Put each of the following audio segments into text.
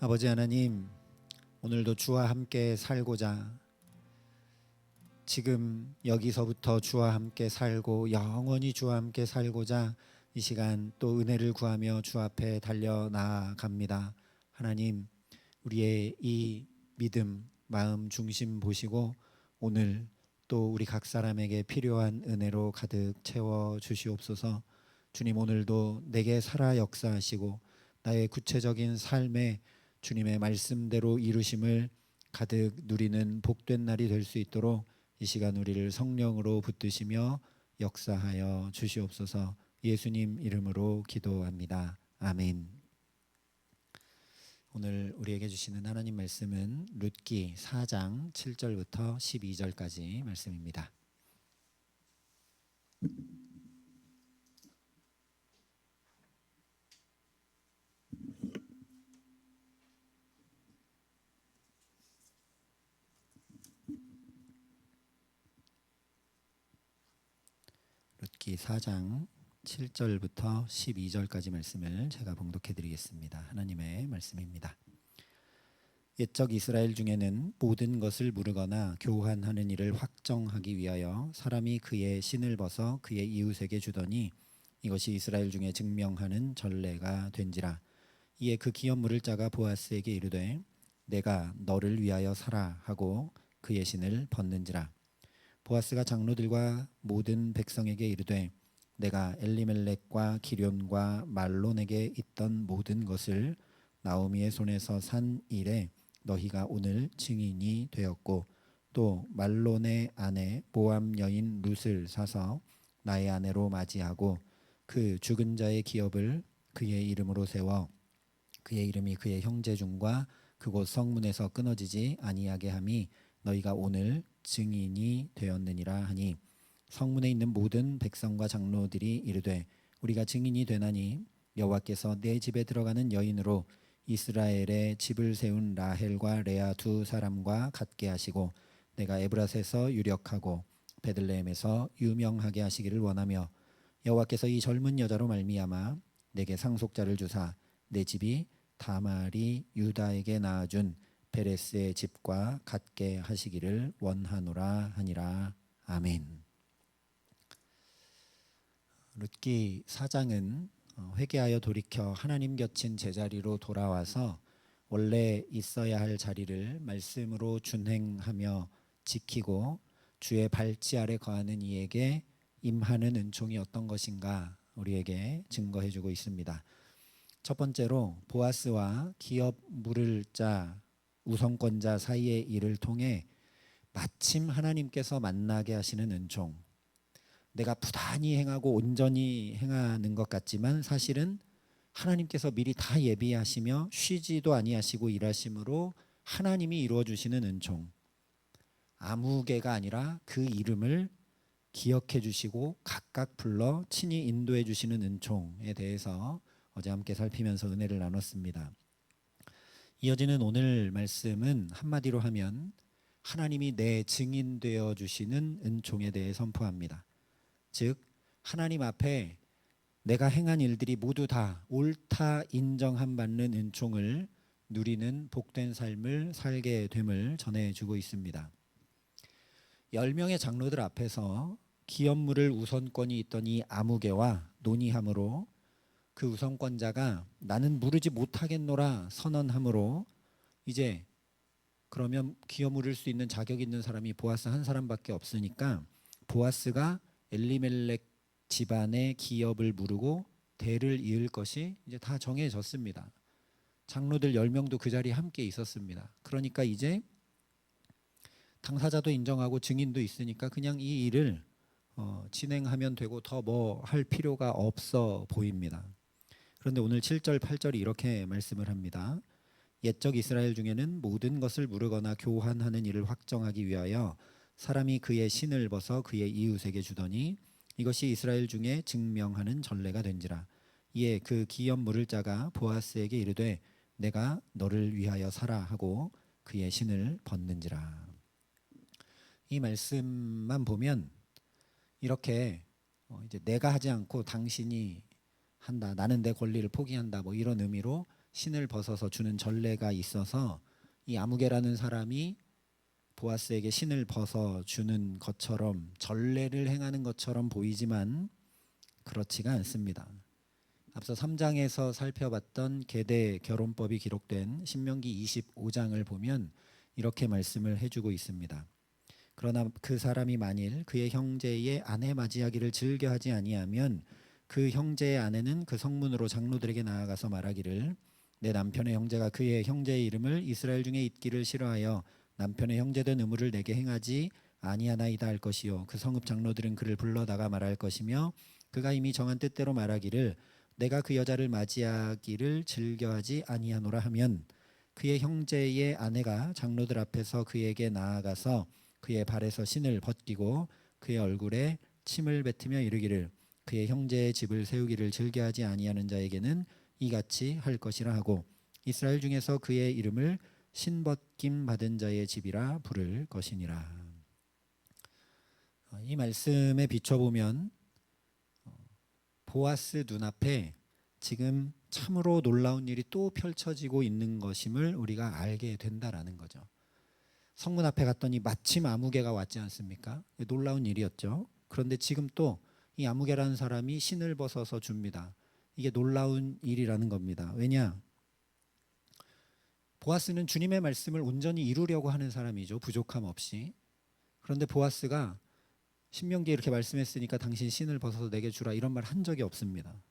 아버지 하나님, 오늘도 주와 함께 살고자 지금 여기서부터 주와 함께 살고 영원히 주와 함께 살고자 이 시간 또 은혜를 구하며 주 앞에 달려 나아갑니다. 하나님, 우리의 이 믿음, 마음 중심 보시고 오늘 또 우리 각 사람에게 필요한 은혜로 가득 채워 주시옵소서. 주님 오늘도 내게 살아 역사하시고 나의 구체적인 삶에 주님의 말씀대로 이루심을 가득 누리는 복된 날이 될 수 있도록 이 시간 우리를 성령으로 붙드시며 역사하여 주시옵소서. 예수님 이름으로 기도합니다. 아멘. 오늘 우리에게 주시는 하나님 말씀은 룻기 4장 7절부터 12절까지 말씀입니다. 룻기 4장 7절부터 12절까지 말씀을 제가 봉독해 드리겠습니다. 하나님의 말씀입니다. 옛적 이스라엘 중에는 모든 것을 물으거나 교환하는 일을 확정하기 위하여 사람이 그의 신을 벗어 그의 이웃에게 주더니 이것이 이스라엘 중에 증명하는 전례가 된지라 이에 그 기업 물을 자가 보아스에게 이르되 내가 너를 위하여 살아 하고 그의 신을 벗는지라 보아스가 장로들과 모든 백성에게 이르되 내가 엘리멜렉과 기련과 말론에게 있던 모든 것을 나오미의 손에서 산 일에 너희가 오늘 증인이 되었고 또 말론의 아내 모함 여인 룻을 사서 나의 아내로 맞이하고 그 죽은 자의 기업을 그의 이름으로 세워 그의 이름이 그의 형제 중과 그곳 성문에서 끊어지지 아니하게 함이 너희가 오늘 증인이 되었느니라 하니 성문에 있는 모든 백성과 장로들이 이르되 우리가 증인이 되나니 여호와께서 내 집에 들어가는 여인으로 이스라엘의 집을 세운 라헬과 레아 두 사람과 같게 하시고 내가 에브라스에서 유력하고 베들레헴에서 유명하게 하시기를 원하며 여호와께서 이 젊은 여자로 말미암아 내게 상속자를 주사 내 집이 다말이 유다에게 낳아준 베레스의 집과 같게 하시기를 원하노라 하니라 아멘. 룻기 사장은 어, 회개하여 돌이켜 하나님 곁인 제자리로 돌아와서 원래 있어야 할 자리를 말씀으로 준행하며 지키고 주의 발치 아래 거하는 이에게 임하는 은총이 어떤 것인가 우리에게 증거해 주고 있습니다. 첫 번째로 보아스와 기업 물을 자 우선권자 사이의 일을 통해 마침 하나님께서 만나게 하시는 은총. 내가 부단히 행하고 온전히 행하는 것 같지만 사실은 하나님께서 미리 다 예비하시며 쉬지도 아니하시고 일하심으로 하나님이 이루어 주시는 은총. 아무 개가 아니라 그 이름을 기억해 주시고 각각 불러 친히 인도해 주시는 은총에 대해서 어제 함께 살피면서 은혜를 나눴습니다. 이어지는 오늘 말씀은 한마디로 하면 하나님이 내 증인 되어 주시는 은총에 대해 선포합니다. 즉 하나님 앞에 내가 행한 일들이 모두 다 옳다 인정함 받는 은총을 누리는 복된 삶을 살게 됨을 전해 주고 있습니다. 10명의 장로들 앞에서 기업물을 우선권이 있던 이 아무개와 논의함으로 그 우선권자가 나는 무르지 못하겠노라 선언함으로 이제 그러면 기업 물을 수 있는 자격 있는 사람이 보아스 한 사람밖에 없으니까 보아스가 엘리멜렉 집안의 기업을 무르고 대를 이을 것이 이제 다 정해졌습니다. 장로들 10명도 그 자리에 함께 있었습니다. 그러니까 이제 당사자도 인정하고 증인도 있으니까 그냥 이 일을 어, 진행하면 되고 더 뭐 할 필요가 없어 보입니다. 그런데 오늘 7절 8절이 이렇게 말씀을 합니다. 옛적 이스라엘 중에는 모든 것을 물으거나 교환하는 일을 확정하기 위하여 사람이 그의 신을 벗어 그의 이웃에게 주더니 이것이 이스라엘 중에 증명하는 전례가 된지라 이에 그 기업 물을 자가 보아스에게 이르되 내가 너를 위하여 살아 하고 그의 신을 벗는지라 이 말씀만 보면 이렇게 어, 이제 내가 하지 않고 당신이 한다 나는 내 권리를 포기한다 뭐 이런 의미로 신을 벗어서 주는 전례가 있어서 이 아무개라는 사람이 보아스에게 신을 벗어 주는 것처럼 전례를 행하는 것처럼 보이지만 그렇지가 않습니다. 앞서 3장에서 살펴봤던 계대 결혼법이 기록된 신명기 25장을 보면 이렇게 말씀을 해주고 있습니다. 그러나 그 사람이 만일 그의 형제의 아내 맞이하기를 즐겨하지 아니하면 그 형제의 아내는 그 성문으로 장로들에게 나아가서 말하기를 내 남편의 형제가 그의 형제의 이름을 이스라엘 중에 있기를 싫어하여 남편의 형제된 의무를 내게 행하지 아니하나이다 할 것이요. 그 성읍 장로들은 그를 불러다가 말할 것이며 그가 이미 정한 뜻대로 말하기를 내가 그 여자를 맞이하기를 즐겨하지 아니하노라 하면 그의 형제의 아내가 장로들 앞에서 그에게 나아가서 그의 발에서 신을 벗기고 그의 얼굴에 침을 뱉으며 이르기를 그의 형제의 집을 세우기를 즐겨하지 아니하는 자에게는 이같이 할 것이라 하고 이스라엘 중에서 그의 이름을 신벗김 받은 자의 집이라 부를 것이니라. 어, 이 말씀에 비춰보면 어, 보아스 눈앞에 지금 참으로 놀라운 일이 또 펼쳐지고 있는 것임을 우리가 알게 된다라는 거죠. 성문 앞에 갔더니 마침 아무개가 왔지 않습니까? 놀라운 일이었죠. 그런데 지금 또 이 아무개라는 사람이 신을 벗어서 줍니다. 이게 놀라운 일이라는 겁니다. 왜냐? 보아스는 주님의 말씀을 온전히 이루려고 하는 사람이죠. 부족함 없이. 그런데 보아스가 신명기에 이렇게 말씀했으니까 당신 신을 벗어서 내게 주라 이런 말 한 적이 없습니다.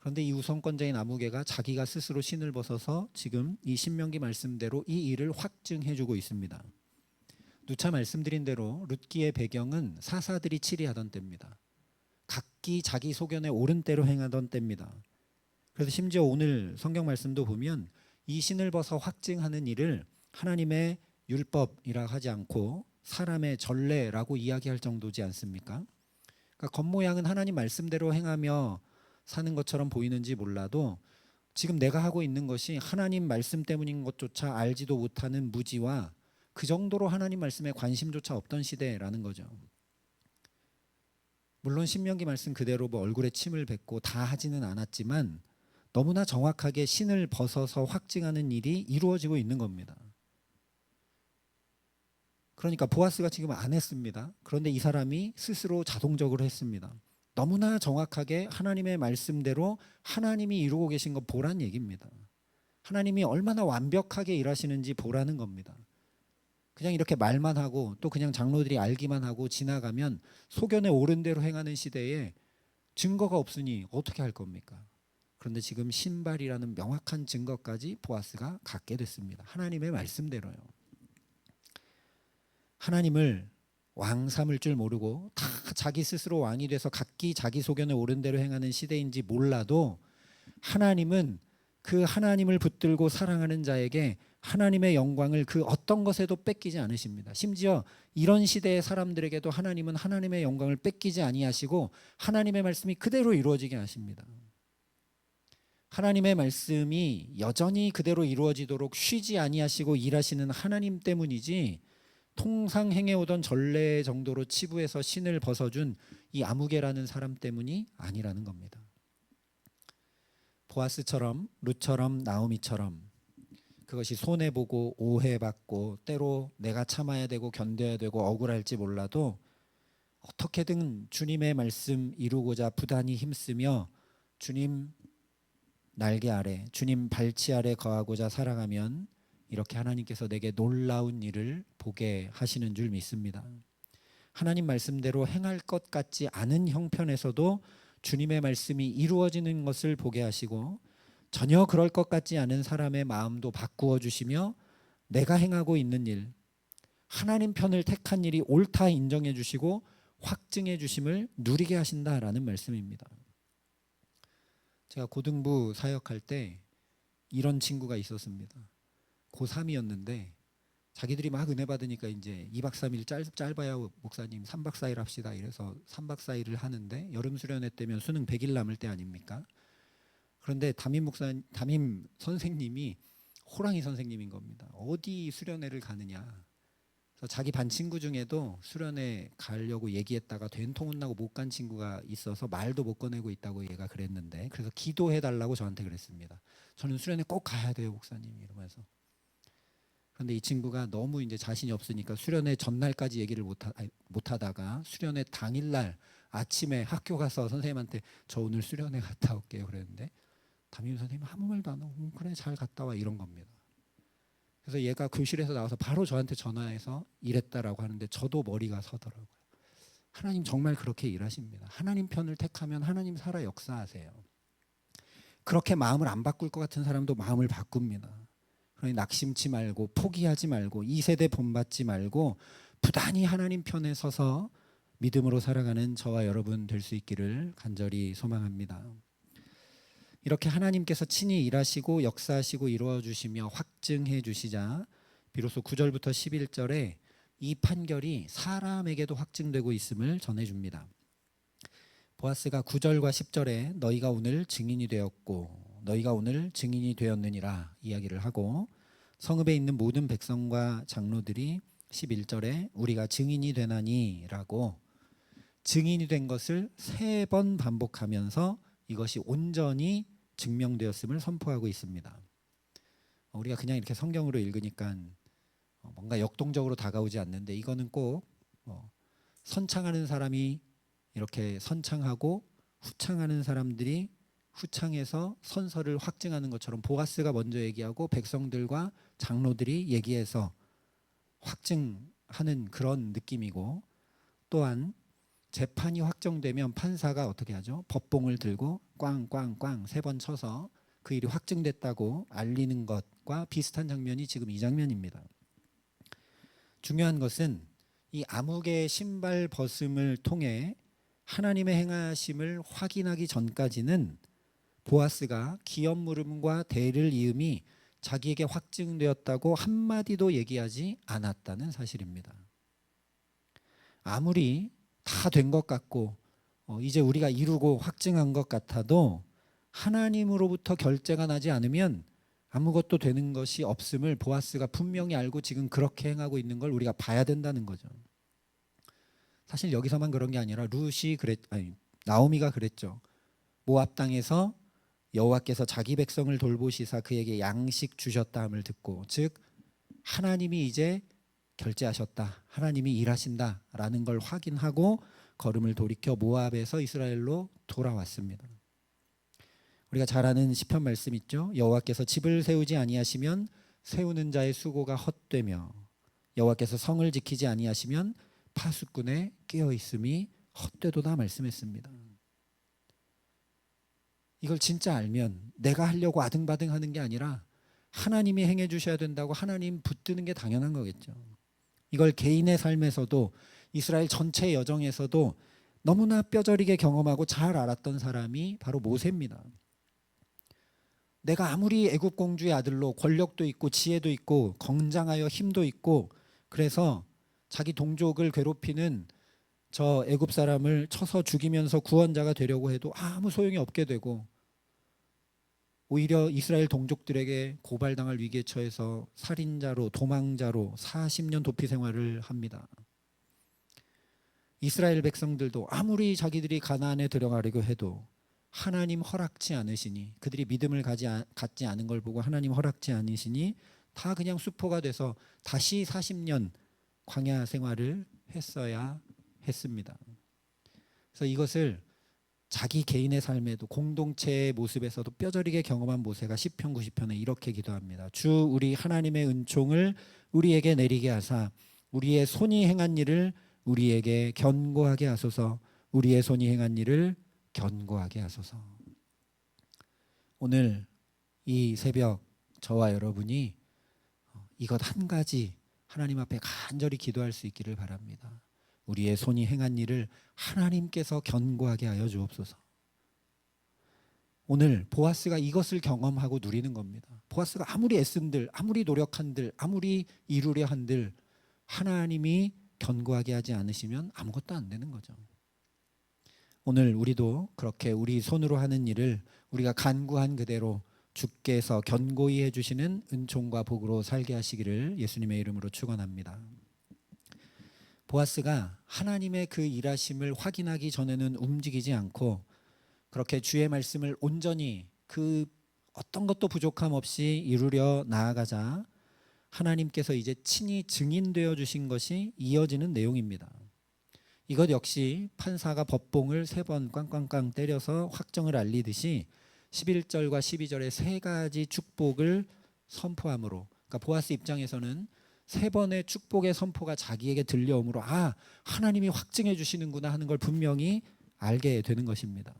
그런데 이 우선권자인 아무개가 자기가 스스로 신을 벗어서 지금 이 신명기 말씀대로 이 일을 확증해 주고 있습니다. 누차 말씀드린 대로 룻기의 배경은 사사들이 치리하던 때입니다. 각기 자기 소견에 옳은 대로 행하던 때입니다. 그래서 심지어 오늘 성경 말씀도 보면 이 신을 벗어 확증하는 일을 하나님의 율법이라 하지 않고 사람의 전례라고 이야기할 정도지 않습니까? 그러니까 겉모양은 하나님 말씀대로 행하며 사는 것처럼 보이는지 몰라도 지금 내가 하고 있는 것이 하나님 말씀 때문인 것조차 알지도 못하는 무지와 그 정도로 하나님 말씀에 관심조차 없던 시대라는 거죠. 물론 신명기 말씀 그대로 뭐 얼굴에 침을 뱉고 다 하지는 않았지만 너무나 정확하게 신을 벗어서 확증하는 일이 이루어지고 있는 겁니다. 그러니까 보아스가 지금 안 했습니다. 그런데 이 사람이 스스로 자동적으로 했습니다. 너무나 정확하게 하나님의 말씀대로 하나님이 이루고 계신 거 보란 얘기입니다. 하나님이 얼마나 완벽하게 일하시는지 보라는 겁니다. 그냥 이렇게 말만 하고 또 그냥 장로들이 알기만 하고 지나가면 소견에 옳은 대로 행하는 시대에 증거가 없으니 어떻게 할 겁니까? 그런데 지금 신발이라는 명확한 증거까지 보아스가 갖게 됐습니다. 하나님의 말씀대로요. 하나님을 왕 삼을 줄 모르고 다 자기 스스로 왕이 돼서 각기 자기 소견에 옳은 대로 행하는 시대인지 몰라도 하나님은 그 하나님을 붙들고 사랑하는 자에게 하나님의 영광을 그 어떤 것에도 뺏기지 않으십니다. 심지어 이런 시대의 사람들에게도 하나님은 하나님의 영광을 뺏기지 아니하시고 하나님의 말씀이 그대로 이루어지게 하십니다. 하나님의 말씀이 여전히 그대로 이루어지도록 쉬지 아니하시고 일하시는 하나님 때문이지 통상 행해오던 전례 정도로 치부해서 신을 벗어준 이 아무개라는 사람 때문이 아니라는 겁니다. 보아스처럼 룻처럼 나오미처럼 그것이 손해 보고 오해받고 때로 내가 참아야 되고 견뎌야 되고 억울할지 몰라도 어떻게든 주님의 말씀 이루고자 부단히 힘쓰며 주님 날개 아래 주님 발치 아래 거하고자 살아가면 이렇게 하나님께서 내게 놀라운 일을 보게 하시는 줄 믿습니다. 하나님 말씀대로 행할 것 같지 않은 형편에서도 주님의 말씀이 이루어지는 것을 보게 하시고 전혀 그럴 것 같지 않은 사람의 마음도 바꾸어 주시며 내가 행하고 있는 일 하나님 편을 택한 일이 옳다 인정해 주시고 확증해 주심을 누리게 하신다라는 말씀입니다. 제가 고등부 사역할 때 이런 친구가 있었습니다. 고3이었는데 자기들이 막 은혜 받으니까 이제 2박 3일 짧, 짧아야 목사님 3박 4일 합시다 이래서 3박 4일을 하는데 여름 수련회 때면 수능 100일 남을 때 아닙니까? 그런데 담임 목사 담임 선생님이 호랑이 선생님인 겁니다. 어디 수련회를 가느냐. 그래서 자기 반 친구 중에도 수련회 가려고 얘기했다가 된통 혼나고 못 간 친구가 있어서 말도 못 꺼내고 있다고 얘가 그랬는데 그래서 기도해 달라고 저한테 그랬습니다. 저는 수련회 꼭 가야 돼요, 목사님 이러면서. 그런데 이 친구가 너무 이제 자신이 없으니까 수련회 전날까지 얘기를 못, 하, 아니, 못 하다가 수련회 당일날 아침에 학교 가서 선생님한테 저 오늘 수련회 갔다 올게요 그랬는데 담임 선생님 아무 말도 안 하고 음, 그래 잘 갔다 와 이런 겁니다. 그래서 얘가 교실에서 나와서 바로 저한테 전화해서 이랬다라고 하는데 저도 머리가 서더라고요. 하나님 정말 그렇게 일하십니다. 하나님 편을 택하면 하나님 살아 역사하세요. 그렇게 마음을 안 바꿀 것 같은 사람도 마음을 바꿉니다. 그러니 낙심치 말고 포기하지 말고 이 세대 본받지 말고 부단히 하나님 편에 서서 믿음으로 살아가는 저와 여러분 될 수 있기를 간절히 소망합니다. 이렇게 하나님께서 친히 일하시고 역사하시고 이루어 주시며 확증해 주시자 비로소 9절부터 11절에 이 판결이 사람에게도 확증되고 있음을 전해 줍니다. 보아스가 9절과 10절에 너희가 오늘 증인이 되었고 너희가 오늘 증인이 되었느니라 이야기를 하고 성읍에 있는 모든 백성과 장로들이 11절에 우리가 증인이 되나니라고 증인이 된 것을 세 번 반복하면서 이것이 온전히 증명되었음을 선포하고 있습니다. 어, 우리가 그냥 이렇게 성경으로 읽으니까 어, 뭔가 역동적으로 다가오지 않는데 이거는 꼭 어, 선창하는 사람이 이렇게 선창하고 후창하는 사람들이 후창해서 선서를 확증하는 것처럼 보아스가 먼저 얘기하고 백성들과 장로들이 얘기해서 확증하는 그런 느낌이고 또한 재판이 확정되면 판사가 어떻게 하죠? 법봉을 들고 꽝꽝꽝 세 번 쳐서 그 일이 확증됐다고 알리는 것과 비슷한 장면이 지금 이 장면입니다. 중요한 것은 이 암흑의 신발 벗음을 통해 하나님의 행하심을 확인하기 전까지는 보아스가 기업 물음과 대를 이음이 자기에게 확증되었다고 한마디도 얘기하지 않았다는 사실입니다. 아무리 다 된 것 같고 어, 이제 우리가 이루고 확증한 것 같아도 하나님으로부터 결제가 나지 않으면 아무것도 되는 것이 없음을 보아스가 분명히 알고 지금 그렇게 행하고 있는 걸 우리가 봐야 된다는 거죠. 사실 여기서만 그런 게 아니라 룻이 그랬 아니 나오미가 그랬죠. 모압 땅에서 여호와께서 자기 백성을 돌보시사 그에게 양식 주셨다함을 듣고 즉 하나님이 이제 결제하셨다. 하나님이 일하신다라는 걸 확인하고 걸음을 돌이켜 모압에서 이스라엘로 돌아왔습니다. 우리가 잘 아는 시편 말씀 있죠. 여호와께서 집을 세우지 아니하시면 세우는 자의 수고가 헛되며 여호와께서 성을 지키지 아니하시면 파수꾼에 끼어 있음이 헛되도다 말씀했습니다. 이걸 진짜 알면 내가 하려고 아등바등 하는 게 아니라 하나님이 행해 주셔야 된다고 하나님 붙드는 게 당연한 거겠죠. 이걸 개인의 삶에서도 이스라엘 전체 여정에서도 너무나 뼈저리게 경험하고 잘 알았던 사람이 바로 모세입니다. 내가 아무리 애굽 공주의 아들로 권력도 있고 지혜도 있고 건장하여 힘도 있고 그래서 자기 동족을 괴롭히는 저 애굽 사람을 쳐서 죽이면서 구원자가 되려고 해도 아무 소용이 없게 되고 오히려 이스라엘 동족들에게 고발당할 위기에 처해서 살인자로 도망자로 40년 도피 생활을 합니다. 이스라엘 백성들도 아무리 자기들이 가나안에 들어가려고 해도 하나님 허락지 않으시니 그들이 믿음을 가지 갖지 않은 걸 보고 하나님 허락지 않으시니 다 그냥 수포가 돼서 다시 40년 광야 생활을 했어야 했습니다. 그래서 이것을 자기 개인의 삶에도 공동체의 모습에서도 뼈저리게 경험한 모세가 시편 90편에 이렇게 기도합니다. 주 우리 하나님의 은총을 우리에게 내리게 하사 우리의 손이 행한 일을 우리에게 견고하게 하소서. 우리의 손이 행한 일을 견고하게 하소서. 오늘 이 새벽 저와 여러분이 이것 한 가지 하나님 앞에 간절히 기도할 수 있기를 바랍니다. 우리의 손이 행한 일을 하나님께서 견고하게 하여 주옵소서. 오늘 보아스가 이것을 경험하고 누리는 겁니다. 보아스가 아무리 애쓴들, 아무리 노력한들, 아무리 이루려 한들 하나님이 견고하게 하지 않으시면 아무것도 안 되는 거죠. 오늘 우리도 그렇게 우리 손으로 하는 일을 우리가 간구한 그대로 주께서 견고히 해주시는 은총과 복으로 살게 하시기를 예수님의 이름으로 축원합니다. 보아스가 하나님의 그 일하심을 확인하기 전에는 움직이지 않고 그렇게 주의 말씀을 온전히 그 어떤 것도 부족함 없이 이루려 나아가자 하나님께서 이제 친히 증인되어 주신 것이 이어지는 내용입니다. 이것 역시 판사가 법봉을 세 번 꽝꽝꽝 때려서 확정을 알리듯이 11절과 12절의 세 가지 축복을 선포함으로 그러니까 보아스 입장에서는 세 번의 축복의 선포가 자기에게 들려오므로 아 하나님이 확증해 주시는구나 하는 걸 분명히 알게 되는 것입니다.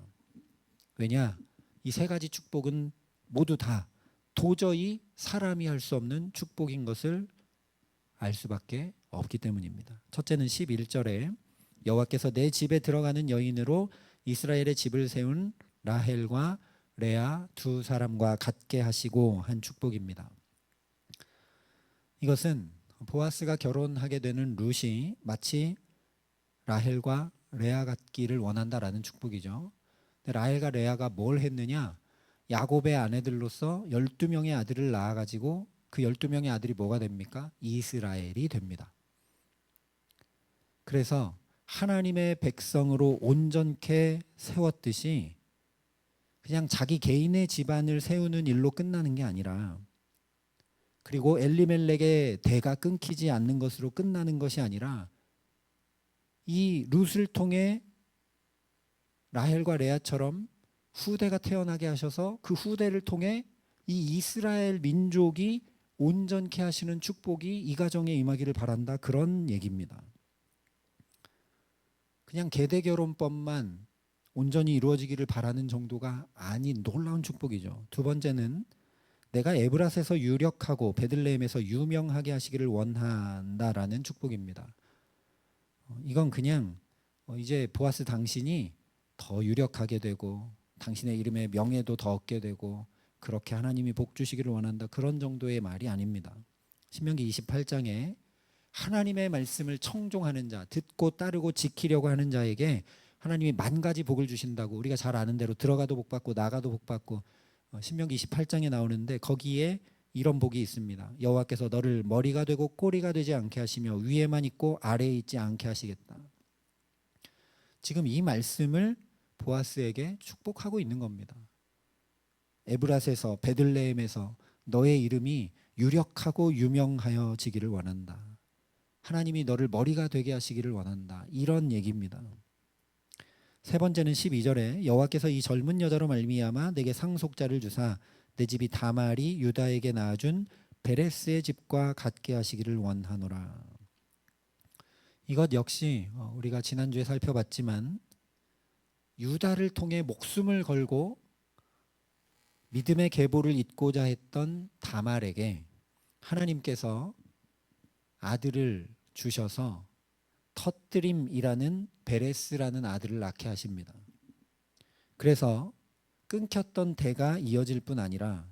왜냐 이 세 가지 축복은 모두 다 도저히 사람이 할 수 없는 축복인 것을 알 수밖에 없기 때문입니다. 첫째는 11절에 여호와께서 내 집에 들어가는 여인으로 이스라엘의 집을 세운 라헬과 레아 두 사람과 같게 하시고 한 축복입니다. 이것은 보아스가 결혼하게 되는 룻이 마치 라헬과 레아 같기를 원한다라는 축복이죠. 라헬과 레아가 뭘 했느냐? 야곱의 아내들로서 12명의 아들을 낳아 가지고 그 12명의 아들이 뭐가 됩니까? 이스라엘이 됩니다. 그래서 하나님의 백성으로 온전케 세웠듯이 그냥 자기 개인의 집안을 세우는 일로 끝나는 게 아니라 그리고 엘리멜렉의 대가 끊기지 않는 것으로 끝나는 것이 아니라 이 룻을 통해 라헬과 레아처럼 후대가 태어나게 하셔서 그 후대를 통해 이 이스라엘 민족이 온전케 하시는 축복이 이 가정에 임하기를 바란다 그런 얘기입니다. 그냥 계대 결혼법만 온전히 이루어지기를 바라는 정도가 아닌 놀라운 축복이죠. 두 번째는 내가 에브라스에서 유력하고 베들레헴에서 유명하게 하시기를 원한다라는 축복입니다. 어, 이건 그냥 어, 이제 보아스 당신이 더 유력하게 되고 당신의 이름의 명예도 더 얻게 되고 그렇게 하나님이 복 주시기를 원한다 그런 정도의 말이 아닙니다. 신명기 28장에 하나님의 말씀을 청종하는 자, 듣고 따르고 지키려고 하는 자에게 하나님이 만 가지 복을 주신다고 우리가 잘 아는 대로 들어가도 복 받고 나가도 복 받고 어, 신명기 28장에 나오는데 거기에 이런 복이 있습니다. 여호와께서 너를 머리가 되고 꼬리가 되지 않게 하시며 위에만 있고 아래에 있지 않게 하시겠다. 지금 이 말씀을 보아스에게 축복하고 있는 겁니다. 에브라스에서 베들레헴에서 너의 이름이 유력하고 유명하여지기를 원한다. 하나님이 너를 머리가 되게 하시기를 원한다. 이런 얘기입니다. 세 번째는 12절에 여호와께서 이 젊은 여자로 말미암아 내게 상속자를 주사 내 집이 다말이 유다에게 낳아준 베레스의 집과 같게 하시기를 원하노라. 이것 역시 어, 우리가 지난주에 살펴봤지만 유다를 통해 목숨을 걸고 믿음의 계보를 잇고자 했던 다말에게 하나님께서 아들을 주셔서 터뜨림이라는 베레스라는 아들을 낳게 하십니다. 그래서 끊겼던 대가 이어질 뿐 아니라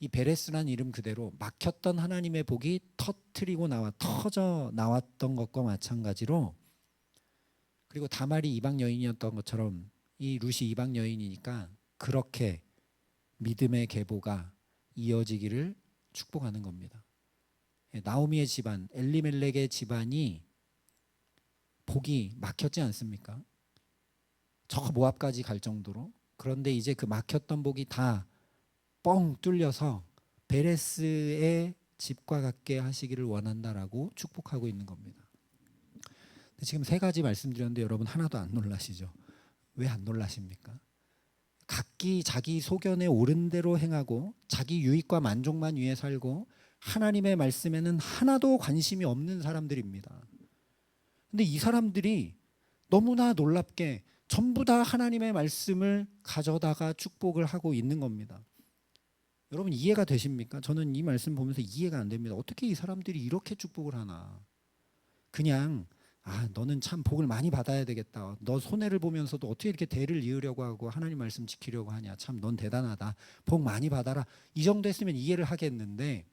이 베레스라는 이름 그대로 막혔던 하나님의 복이 터트리고 나와 터져 나왔던 것과 마찬가지로 그리고 다말이 이방 여인이었던 것처럼 이 룻이 이방 여인이니까 그렇게 믿음의 계보가 이어지기를 축복하는 겁니다. 예, 나오미의 집안, 엘리멜렉의 집안이 복이 막혔지 않습니까? 저 모압까지 갈 정도로 그런데 이제 그 막혔던 복이 다 뻥 뚫려서 베레스의 집과 같게 하시기를 원한다라고 축복하고 있는 겁니다. 지금 세 가지 말씀드렸는데 여러분 하나도 안 놀라시죠? 왜 안 놀라십니까? 각기 자기 소견에 옳은 대로 행하고 자기 유익과 만족만 위해 살고 하나님의 말씀에는 하나도 관심이 없는 사람들입니다. 근데 이 사람들이 너무나 놀랍게 전부 다 하나님의 말씀을 가져다가 축복을 하고 있는 겁니다. 여러분 이해가 되십니까? 저는 이 말씀 보면서 이해가 안 됩니다. 어떻게 이 사람들이 이렇게 축복을 하나? 그냥 아 너는 참 복을 많이 받아야 되겠다. 너 손해를 보면서도 어떻게 이렇게 대를 이으려고 하고 하나님 말씀 지키려고 하냐? 참 넌 대단하다. 복 많이 받아라. 이 정도 했으면 이해를 하겠는데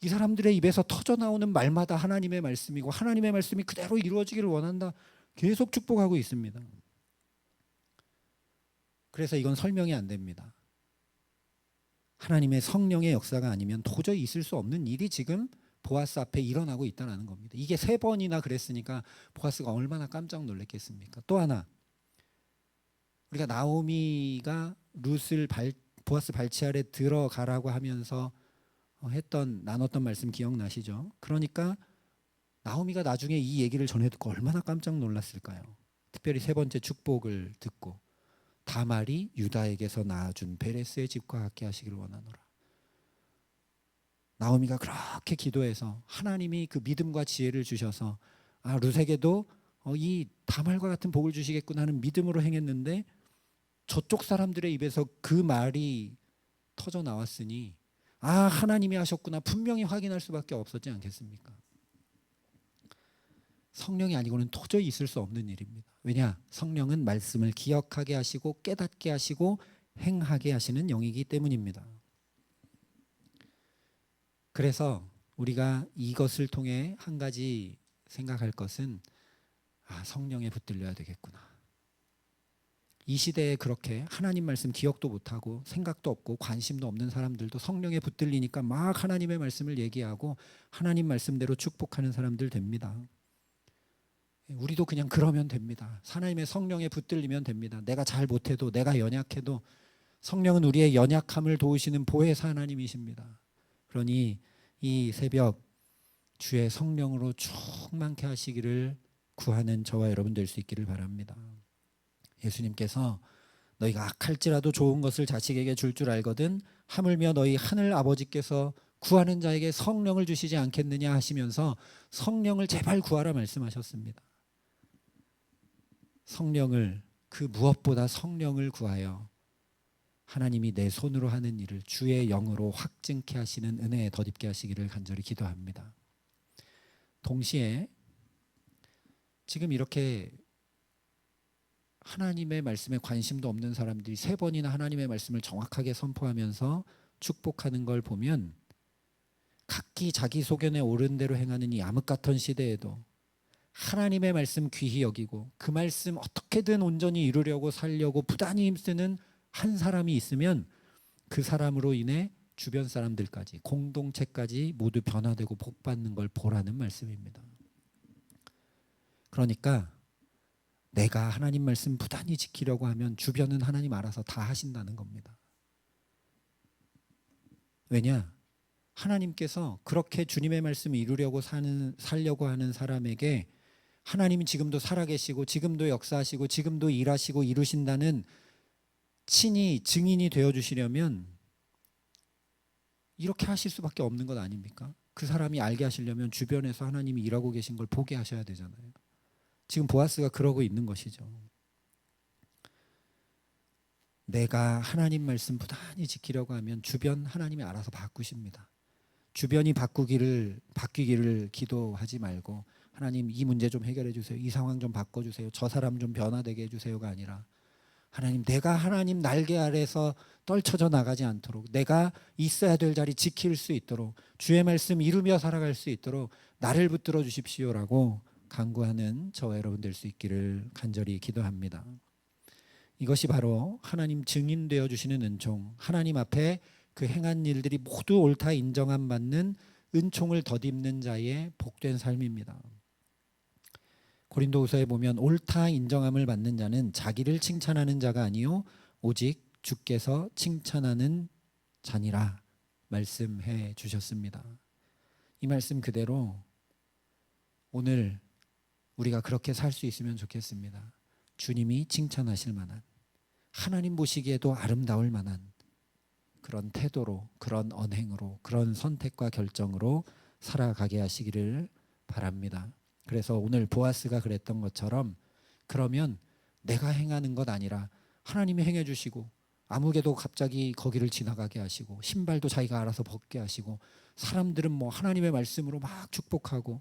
이 사람들의 입에서 터져 나오는 말마다 하나님의 말씀이고 하나님의 말씀이 그대로 이루어지기를 원한다. 계속 축복하고 있습니다. 그래서 이건 설명이 안 됩니다. 하나님의 성령의 역사가 아니면 도저히 있을 수 없는 일이 지금 보아스 앞에 일어나고 있다는 겁니다. 이게 세 번이나 그랬으니까 보아스가 얼마나 깜짝 놀랐겠습니까? 또 하나 우리가 나오미가 룻을 발, 보아스 발치 아래 들어가라고 하면서 어, 했던 나눴던 말씀 기억나시죠? 그러니까 나오미가 나중에 이 얘기를 전해 듣고 얼마나 깜짝 놀랐을까요? 특별히 세 번째 축복을 듣고 다말이 유다에게서 낳아준 베레스의 집과 같게 하시기를 원하노라. 나오미가 그렇게 기도해서 하나님이 그 믿음과 지혜를 주셔서 아 루세게도 어, 이 다말과 같은 복을 주시겠구나 하는 믿음으로 행했는데 저쪽 사람들의 입에서 그 말이 터져 나왔으니 아 하나님이 하셨구나 분명히 확인할 수밖에 없었지 않겠습니까? 성령이 아니고는 도저히 있을 수 없는 일입니다. 왜냐? 성령은 말씀을 기억하게 하시고 깨닫게 하시고 행하게 하시는 영이기 때문입니다. 그래서 우리가 이것을 통해 한 가지 생각할 것은 아, 성령에 붙들려야 되겠구나. 이 시대에 그렇게 하나님 말씀 기억도 못하고 생각도 없고 관심도 없는 사람들도 성령에 붙들리니까 막 하나님의 말씀을 얘기하고 하나님 말씀대로 축복하는 사람들 됩니다. 우리도 그냥 그러면 됩니다. 하나님의 성령에 붙들리면 됩니다. 내가 잘 못해도 내가 연약해도 성령은 우리의 연약함을 도우시는 보혜사 하나님이십니다. 그러니 이 새벽 주의 성령으로 충만케 하시기를 구하는 저와 여러분 될 수 있기를 바랍니다. 예수님께서 너희가 악할지라도 좋은 것을 자식에게 줄줄 알거든 하물며 너희 하늘 아버지께서 구하는 자에게 성령을 주시지 않겠느냐 하시면서 성령을 제발 구하라 말씀하셨습니다. 성령을 그 무엇보다 성령을 구하여 하나님이 내 손으로 하는 일을 주의 영으로 확증케 하시는 은혜에 덧입게 하시기를 간절히 기도합니다. 동시에 지금 이렇게 하나님의 말씀에 관심도 없는 사람들이 세 번이나 하나님의 말씀을 정확하게 선포하면서 축복하는 걸 보면 각기 자기 소견에 옳은 대로 행하는 이 암흑 같은 시대에도 하나님의 말씀 귀히 여기고 그 말씀 어떻게든 온전히 이루려고 살려고 부단히 힘쓰는 한 사람이 있으면 그 사람으로 인해 주변 사람들까지 공동체까지 모두 변화되고 복받는 걸 보라는 말씀입니다. 그러니까 내가 하나님 말씀 부단히 지키려고 하면 주변은 하나님 알아서 다 하신다는 겁니다. 왜냐? 하나님께서 그렇게 주님의 말씀을 이루려고 사는 살려고 하는 사람에게 하나님이 지금도 살아계시고 지금도 역사하시고 지금도 일하시고 이루신다는 친히 증인이 되어 주시려면 이렇게 하실 수밖에 없는 것 아닙니까? 그 사람이 알게 하시려면 주변에서 하나님이 일하고 계신 걸 보게 하셔야 되잖아요. 지금 보아스가 그러고 있는 것이죠. 내가 하나님 말씀 부단히 지키려고 하면 주변 하나님이 알아서 바꾸십니다. 주변이 바꾸기를 바뀌기를 기도하지 말고 하나님 이 문제 좀 해결해 주세요. 이 상황 좀 바꿔 주세요. 저 사람 좀 변화되게 해 주세요가 아니라 하나님 내가 하나님 날개 아래서 떨쳐져 나가지 않도록 내가 있어야 될 자리 지킬 수 있도록 주의 말씀 이루며 살아갈 수 있도록 나를 붙들어 주십시오라고 간구하는 저와 여러분 될 수 있기를 간절히 기도합니다. 이것이 바로 하나님 증인 되어 주시는 은총, 하나님 앞에 그 행한 일들이 모두 옳다 인정함 받는 은총을 덧입는 자의 복된 삶입니다. 고린도후서에 보면 옳다 인정함을 받는 자는 자기를 칭찬하는 자가 아니요 오직 주께서 칭찬하는 자니라 말씀해 주셨습니다. 이 말씀 그대로 오늘 우리가 그렇게 살 수 있으면 좋겠습니다. 주님이 칭찬하실 만한 하나님 보시기에도 아름다울 만한 그런 태도로 그런 언행으로 그런 선택과 결정으로 살아가게 하시기를 바랍니다. 그래서 오늘 보아스가 그랬던 것처럼 그러면 내가 행하는 것 아니라 하나님이 행해 주시고 아무개도 갑자기 거기를 지나가게 하시고 신발도 자기가 알아서 벗게 하시고 사람들은 뭐 하나님의 말씀으로 막 축복하고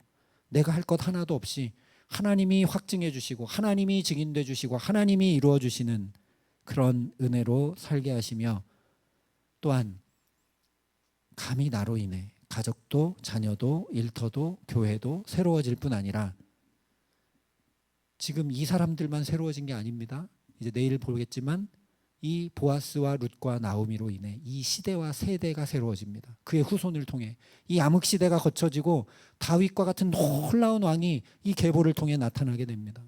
내가 할 것 하나도 없이 하나님이 확증해 주시고 하나님이 증인돼 주시고 하나님이 이루어 주시는 그런 은혜로 살게 하시며 또한 감히 나로 인해 가족도 자녀도 일터도 교회도 새로워질 뿐 아니라 지금 이 사람들만 새로워진 게 아닙니다. 이제 내일 보겠지만 이 보아스와 룻과 나오미로 인해 이 시대와 세대가 새로워집니다. 그의 후손을 통해 이 암흑 시대가 거쳐지고 다윗과 같은 놀라운 왕이 이 계보를 통해 나타나게 됩니다.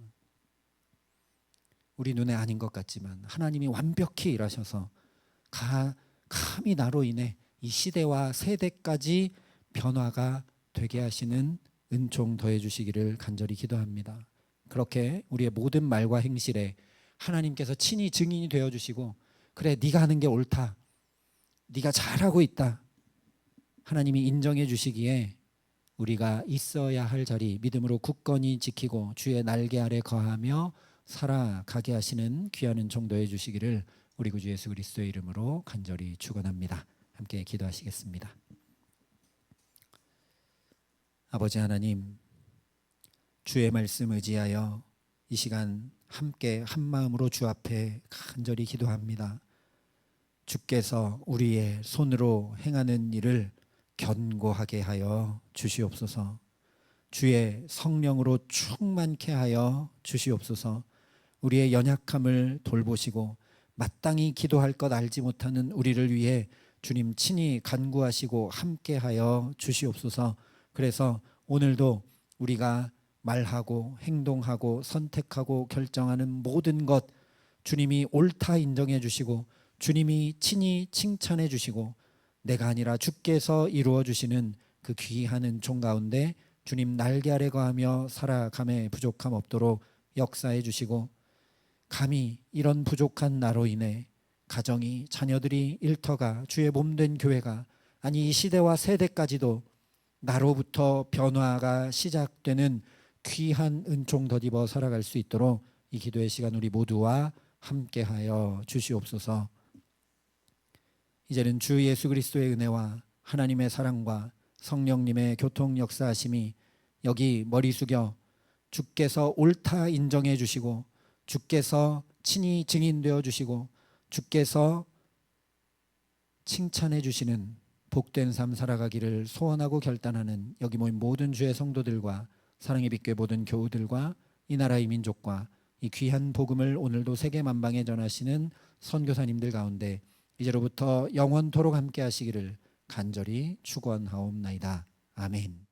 우리 눈에 아닌 것 같지만 하나님이 완벽히 일하셔서 가 감히 나로 인해 이 시대와 세대까지 변화가 되게 하시는 은총 더해 주시기를 간절히 기도합니다. 그렇게 우리의 모든 말과 행실에 하나님께서 친히 증인이 되어 주시고 그래 네가 하는 게 옳다. 네가 잘하고 있다. 하나님이 인정해 주시기에 우리가 있어야 할 자리 믿음으로 굳건히 지키고 주의 날개 아래 거하며 살아가게 하시는 은총 더해 주시기를 우리 구주 예수 그리스도의 이름으로 간절히 축원합니다. 함께 기도하시겠습니다. 아버지 하나님 주의 말씀 의지하여 이 시간 함께 한 마음으로 주 앞에 간절히 기도합니다. 주께서 우리의 손으로 행하는 일을 견고하게 하여 주시옵소서. 주의 성령으로 충만케 하여 주시옵소서. 우리의 연약함을 돌보시고 마땅히 기도할 것 알지 못하는 우리를 위해 주님 친히 간구하시고 함께하여 주시옵소서. 그래서 오늘도 우리가 말하고 행동하고 선택하고 결정하는 모든 것 주님이 옳다 인정해 주시고 주님이 친히 칭찬해 주시고 내가 아니라 주께서 이루어 주시는 그 귀한 은총 가운데 주님 날개 아래 거하며 살아감에 부족함 없도록 역사해 주시고 감히 이런 부족한 나로 인해 가정이 자녀들이 일터가 주의 몸된 교회가 아니 이 시대와 세대까지도 나로부터 변화가 시작되는 귀한 은총 덧입어 살아갈 수 있도록 이 기도의 시간 우리 모두와 함께하여 주시옵소서. 이제는 주 예수 그리스도의 은혜와 하나님의 사랑과 성령님의 교통 역사하심이 여기 머리 숙여 주께서 옳다 인정해 주시고 주께서 친히 증인되어 주시고 주께서 칭찬해 주시는 복된 삶 살아가기를 소원하고 결단하는 여기 모인 모든 주의 성도들과 사랑의 빛교회 모든 교우들과 이 나라의 민족과 이 귀한 복음을 오늘도 세계 만방에 전하시는 선교사님들 가운데 이제로부터 영원토록 함께 하시기를 간절히 축원하옵나이다. 아멘.